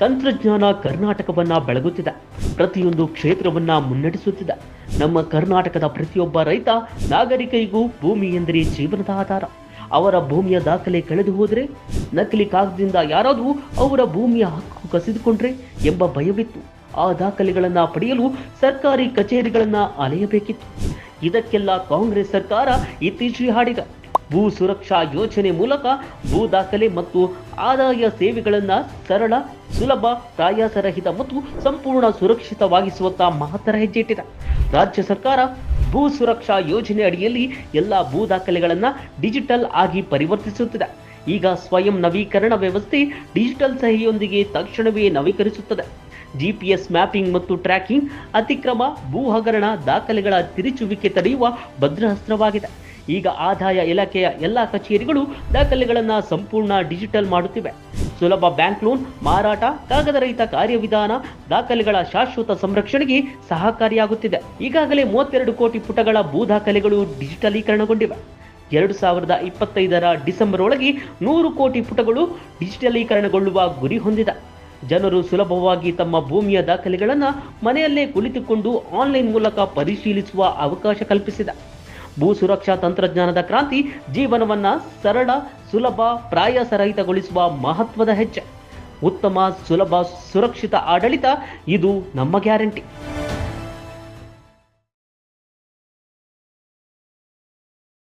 ತಂತ್ರಜ್ಞಾನ ಕರ್ನಾಟಕವನ್ನ ಬೆಳಗುತ್ತಿದೆ. ಪ್ರತಿಯೊಂದು ಕ್ಷೇತ್ರವನ್ನ ಮುನ್ನಡೆಸುತ್ತಿದೆ. ನಮ್ಮ ಕರ್ನಾಟಕದ ಪ್ರತಿಯೊಬ್ಬ ರೈತ ನಾಗರಿಕರಿಗೂ ಭೂಮಿ ಎಂದರೆ ಜೀವನದ ಆಧಾರ ಅವರ ಭೂಮಿಯ ದಾಖಲೆ ಕಳೆದು ಹೋದರೆ, ನಕಲಿ ಕಾಗದದಿಂದ ಯಾರಾದರೂ ಅವರ ಭೂಮಿಯ ಹಕ್ಕು ಕಸಿದುಕೊಂಡ್ರೆ ಎಂಬ ಭಯವಿತ್ತು. ಆ ದಾಖಲೆಗಳನ್ನು ಪಡೆಯಲು ಸರ್ಕಾರಿ ಕಚೇರಿಗಳನ್ನು ಅಲೆಯಬೇಕಿತ್ತು. ಇದಕ್ಕೆಲ್ಲ ಕಾಂಗ್ರೆಸ್ ಸರ್ಕಾರ ಇತ್ತೀಚೆಗೆ ಹಾಡಿದೆ. ಭೂ ಸುರಕ್ಷಾ ಯೋಜನೆ ಮೂಲಕ ಭೂ ದಾಖಲೆ ಮತ್ತು ಆದಾಯ ಸೇವೆಗಳನ್ನು ಸರಳ, ಸುಲಭ, ಪ್ರಾಯಾಸರಹಿತ ಮತ್ತು ಸಂಪೂರ್ಣ ಸುರಕ್ಷಿತವಾಗಿಸುವತ್ತ ಮಹತ್ತರ ಹೆಜ್ಜೆ ಇಟ್ಟಿದೆ ರಾಜ್ಯ ಸರ್ಕಾರ ಭೂ ಸುರಕ್ಷಾ ಯೋಜನೆ ಅಡಿಯಲ್ಲಿ ಎಲ್ಲ ಭೂ ದಾಖಲೆಗಳನ್ನು ಡಿಜಿಟಲ್ ಆಗಿ ಪರಿವರ್ತಿಸುತ್ತಿದೆ. ಈಗ ಸ್ವಯಂ ನವೀಕರಣ ವ್ಯವಸ್ಥೆ ಡಿಜಿಟಲ್ ಸಹಿಯೊಂದಿಗೆ ತಕ್ಷಣವೇ ನವೀಕರಿಸುತ್ತದೆ. ಜಿಪಿಎಸ್ ಮ್ಯಾಪಿಂಗ್ ಮತ್ತು ಟ್ರ್ಯಾಕಿಂಗ್ ಅತಿಕ್ರಮ, ಭೂ ಹಗರಣ ದಾಖಲೆಗಳ ತಿರುಚುವಿಕೆ ತಡೆಯುವ ಭದ್ರಾಸ್ತ್ರವಾಗಿದೆ ಈಗ ಆದಾಯ ಇಲಾಖೆಯ ಎಲ್ಲ ಕಚೇರಿಗಳು ದಾಖಲೆಗಳನ್ನು ಸಂಪೂರ್ಣ ಡಿಜಿಟಲ್ ಮಾಡುತ್ತಿವೆ. ಸುಲಭ ಬ್ಯಾಂಕ್ ಲೋನ್, ಮಾರಾಟ, ಕಾಗದರಹಿತ ಕಾರ್ಯವಿಧಾನ, ದಾಖಲೆಗಳ ಶಾಶ್ವತ ಸಂರಕ್ಷಣೆಗೆ ಸಹಕಾರಿಯಾಗುತ್ತಿದೆ. ಈಗಾಗಲೇ ಮೂವತ್ತೆರಡು ಕೋಟಿ ಪುಟಗಳ ಭೂ ದಾಖಲೆಗಳು ಡಿಜಿಟಲೀಕರಣಗೊಂಡಿವೆ. ಎರಡು ಸಾವಿರದ ಇಪ್ಪತ್ತೈದರ ಡಿಸೆಂಬರ್ ಒಳಗೆ ನೂರು ಕೋಟಿ ಪುಟಗಳು ಡಿಜಿಟಲೀಕರಣಗೊಳ್ಳುವ ಗುರಿ ಹೊಂದಿದೆ. ಜನರು ಸುಲಭವಾಗಿ ತಮ್ಮ ಭೂಮಿಯ ದಾಖಲೆಗಳನ್ನು ಮನೆಯಲ್ಲೇ ಕುಳಿತುಕೊಂಡು ಆನ್ಲೈನ್ ಮೂಲಕ ಪರಿಶೀಲಿಸುವ ಅವಕಾಶ ಕಲ್ಪಿಸಿದೆ. ಭೂ ಸುರಕ್ಷಾ ತಂತ್ರಜ್ಞಾನದ ಕ್ರಾಂತಿ ಜೀವನವನ್ನ ಸರಳ, ಸುಲಭ, ಪ್ರಾಯಸರಹಿತಗೊಳಿಸುವ ಮಹತ್ವದ ಹೆಜ್ಜೆ. ಉತ್ತಮ, ಸುಲಭ, ಸುರಕ್ಷಿತ ಆಡಳಿತ, ಇದು ನಮ್ಮ ಗ್ಯಾರಂಟಿ.